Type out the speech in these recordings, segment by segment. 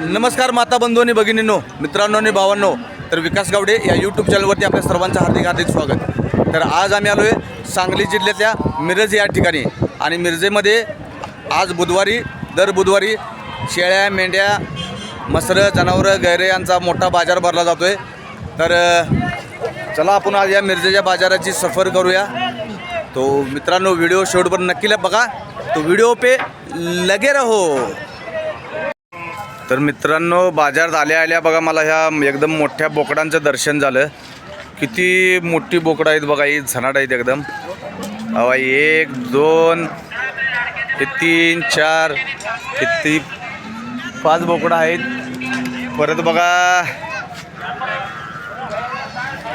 नमस्कार माता बंधू आणि भगिनींनो मित्रांनो आणि भावांनो तर विकास गावडे या यूट्यूब चॅनलवरती आपल्या सर्वांचं हार्दिक हार्दिक स्वागत. तर आज आम्ही आलो आहे सांगली जिल्ह्यातल्या मिरज या ठिकाणी. आणि मिरजेमध्ये आज बुधवारी दर बुधवारी शेळ्या मेंढ्या मसरं जनावरं गैरे यांचा मोठा बाजार भरला जातो आहे तर चला आपण आज या मिरजेच्या बाजाराची सफर करूया. तो मित्रांनो व्हिडिओ शेवटवर नक्की बघा. तो व्हिडिओ पे लगे रहो. तर मित्रांनो बाजारात आल्या आल्या बघा मला ह्या एकदम मोठ्या बोकडांचं दर्शन झालं. किती मोठी बोकडं आहेत बघा ही झनाट आहेत एकदम. हवा एक दोन हे तीन चार हे ती पाच बोकडं आहेत. परत बघा.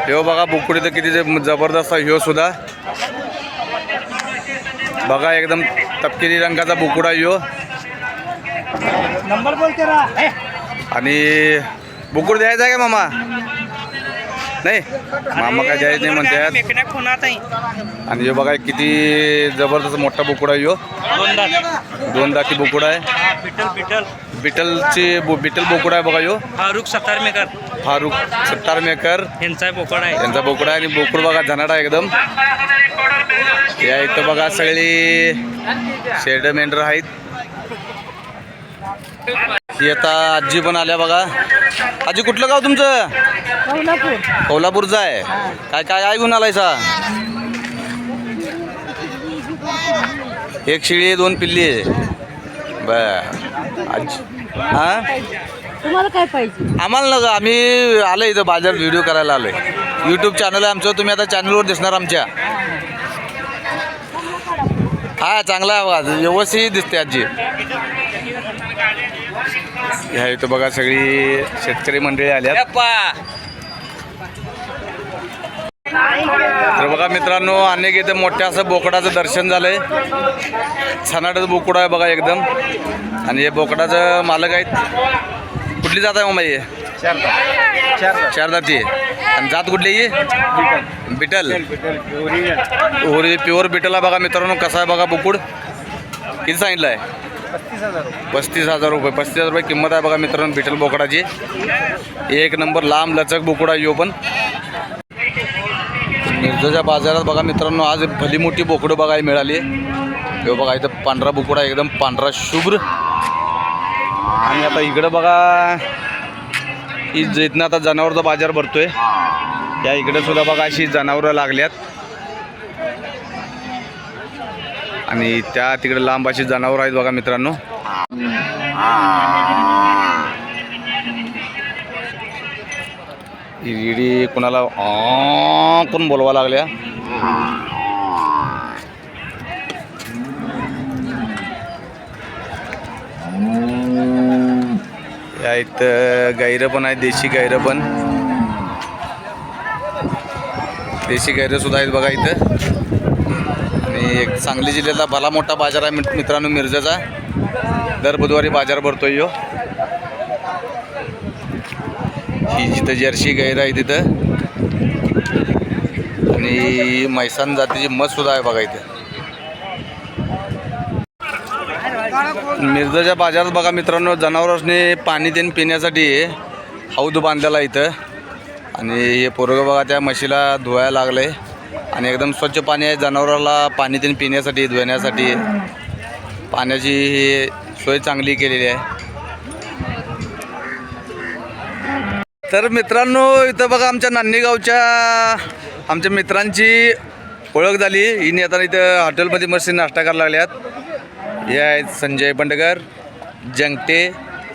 हे बघा बोकडी तर किती जबरदस्त आहे ह्यो सुद्धा. बघा एकदम तपकिरी रंगाचा बोकडा आहे ह्यो नंबर बोलते रहा आणि बुकुड द्यायचा आहे का मामा? नाही. मामा काय द्यायचं नाही म्हणतात. आहे. आणि ह्यो बघा किती जबरदस्त मोठा बुकुड आहे ह्यो दोन दाती बुकुड आहे. हा बिटल बिटल. बिटलची बिटल बोकुड आहे बघा ह्यो फारुख सतार मेकर. फारुख सत्तार मेकर. यांचा बोकड आहे. यांचा बोकुड आहे आणि बोकुड बघा आहे एकदम. या इथं बघा सगळी शेड मेंढर आहेत. ही आता आजी पण आल्या बघा. आजी कुठलं गाव तुमचं? कोल्हापूर. कोल्हापूरचा आहे. काय काय आहे घेऊन आलायसा? एक शिळी दोन पिल्ली आहे. बर. आजी हां? तुम्हाला काय पाहिजे? आम्हाला नका आम्ही आलो इथं बाजार व्हिडिओ करायला आलोय. यूट्यूब चॅनल आहे आमचं तुम्ही आता चॅनलवर दिसणार आमच्या. हा चांगला आहे आवाज व्यवस्थित दिसते आजी. ह्या इथं बघा सगळी शेतकरी मंडळी आल्यात. तर बघा मित्रांनो अनेक इथं मोठ्या असं बोकडाचं दर्शन झालंय. छानाटच बोकड आहे बघा एकदम. आणि हे बोकडाचं मालक आहेत. कुठली जात आहे हे चार जाती आहे आणि जात कुठली ही? बिटल. ओरी प्युअर बिटल आहे बघा मित्रांनो कसा आहे बघा बोकुड? किती सांगितलं आहे पस्तीस हजार रुपये. पस्तीस हजार रुपये. किंमत आहे बघा मित्रांनो बिटल बोकडाची. एक नंबर लांब लचक बोकडा आहे पण. मिरजेच्या बाजारात बघा मित्रांनो आज भली मोठी बोकडं बघायला मिळाली. हे बघा इथं पांढरा बोकडा एकदम पांढरा शुभ्र. आणि आता इकडं बघा ही जिथनं आता जनावरचा बाजार भरतोय या इकडे सुद्धा बघा अशी जनावरं लागल्यात. आणि त्या तिकडे लांब अशी जनावरं आहेत बघा मित्रांनो. इडी कुणाला कोण करून बोलवा लागल्या? आहेत इथं गायरं पण आहेत देशी गायरं पण. देशी गायरं सुद्धा आहेत बघा इथं. आणि एक सांगली जिल्ह्यातला भला मोठा बाजार आहे मित्रांनो मिरजेचा. दर बुधवारी बाजार भरतो यो. ही जिथं जर्सी गैर आहे तिथं. आणि मैसान जातीची मत सुद्धा आहे बघा इथं. मिरजेच्या बाजारात बघा मित्रांनो जनावरांनी पाणी देण पिण्यासाठी हौद बांधलेला इथं. आणि हे पोरगं बघा त्या म्हशीला धुवायला लागलंय. आणि एकदम स्वच्छ पाणी आहे. जनावराला पाणी त्यांनी पिण्यासाठी धुण्यासाठी. पाण्याची ही सोय चांगली केलेली आहे. तर मित्रांनो इथं बघा आमच्या नान्नीगावच्या आमच्या मित्रांची ओळख झाली. हिने आता इथं हॉटेलमध्ये मस्त नाश्ता करायला लागल्यात. हे आहेत संजय बंडगर जंगटे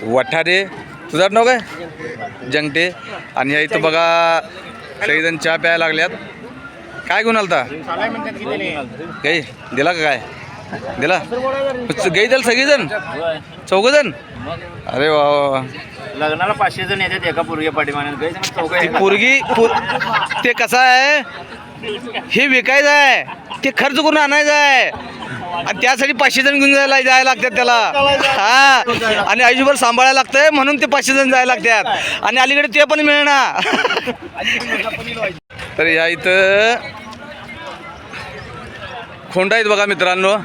वठारे. तुझं नाव काय? जंगटे. आणि या इथं बघा सगळेजण चहा प्यायला लागल्यात. काय घेऊन आलता? काही दिला का काय? दिला? गाई द्याल सगळीजण? चौघजण? अरे वा लग्नाला पाचशे जण येतात एका पूर्वी पाठीमाने पोरगी पोर ते कसं आहे? हे विकायचं आहे. ते खर्च करून आणायचं आहे. आणि त्यासाठी पाचशे जण घेऊन जायला जायला लागतात त्याला. हा. आणि आयुष्यभर सांभाळायला लागतंय म्हणून ते पाचशे जण जायला लागतात. आणि अलीकडे ते पण मिळणार. तर या इथं खोंड आहेत बघा मित्रांनो.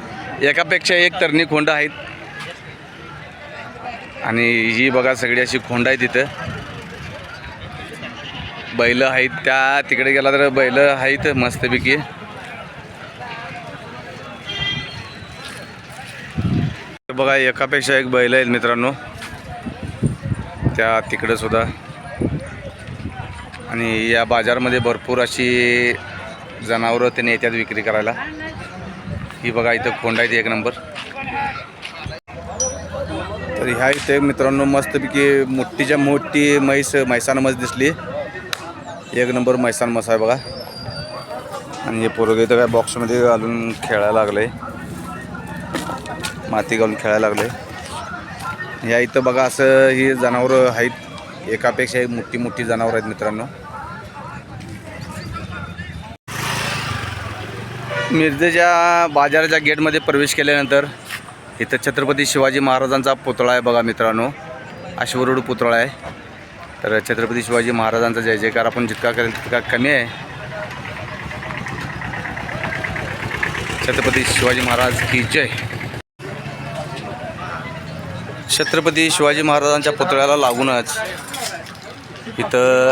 एकापेक्षा एक तरणी खोंड आहेत. आणि ही बघा सगळी अशी खोंड आहे तिथं बैलं आहेत. त्या तिकडे गेला तर बैल आहेत मस्तपैकी. बघा एकापेक्षा एक बैल आहेत मित्रांनो. त्या तिकडे सुद्धा. आणि या बाजारमध्ये भरपूर अशी जनावरं त्यांनी येतात विक्री करायला. ही बघा इथं कोंडा आहेत एक नंबर. तर ह्या इथे मित्रांनो मस्तपैकी मोठीच्या मोठी म्हैस म्हैसान दिसली. एक नंबर म्हैसान मस आहे बघा. आणि हे पोरगे इथं काय बॉक्समध्ये घालून खेळायला लागले. माती घालून खेळायला लागले. ह्या इथं बघा असं ही जनावरं आहेत. एकापेक्षा एक मोठी मोठी जनावरं आहेत मित्रांनो. मिरजेच्या बाजाराच्या गेटमध्ये प्रवेश केल्यानंतर इथं छत्रपती शिवाजी महाराजांचा पुतळा आहे बघा मित्रांनो. अश्वरूढ पुतळा आहे. तर छत्रपती शिवाजी महाराजांचा जय जयकार आपण जितका करेल तितका कमी आहे. छत्रपती शिवाजी महाराज की जय. छत्रपती शिवाजी महाराजांच्या पुतळ्याला लागूनच इथं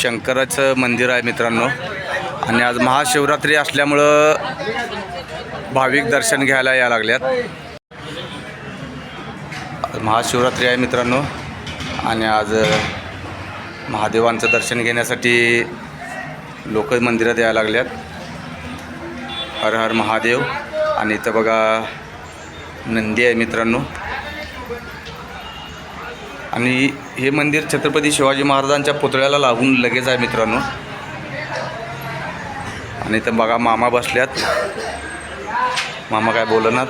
शंकराचं मंदिर आहे मित्रांनो. आणि आज महाशिवरात्री असल्यामुळं भाविक दर्शन घ्यायला या लागल्यात. महाशिवरात्री आहे मित्रांनो आणि आज महादेवांचं दर्शन घेण्यासाठी लोक मंदिरात यायला लागल्यात. हर हर महादेव. आणि इथं बघा नंदी आहे मित्रांनो. आणि हे मंदिर छत्रपती शिवाजी महाराजांच्या पुतळ्याला लागून लगेच आहे मित्रांनो. आणि इथं बघा मामा बसल्यात. मामा काय बोलणार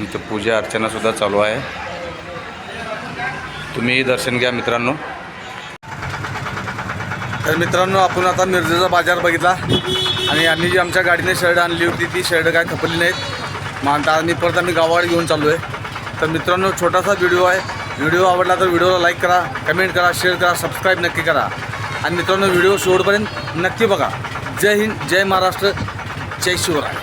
इथं पूजा अर्चना सुद्धा चालू आहे. तुम्ही दर्शन घ्या मित्रांनो. तर मित्रांनो आपण आता मिरजेचा बाजार बघितला. आणि यांनी जी आमच्या गाडीने शर्ट आणली होती ती शर्ट काय खपली नाहीत. मग आता आम्ही परत आम्ही गावावर घेऊन चाललो आहे तर मित्रांनो छोटासा व्हिडिओ आहे. व्हिडिओ आवडला तर व्हिडिओला लाईक करा कमेंट करा शेअर करा सबस्क्राईब नक्की करा. आणि मित्रांनो व्हिडिओ शेवटपर्यंत नक्की बघा. जय हिंद जय महाराष्ट्र जय शिवराय.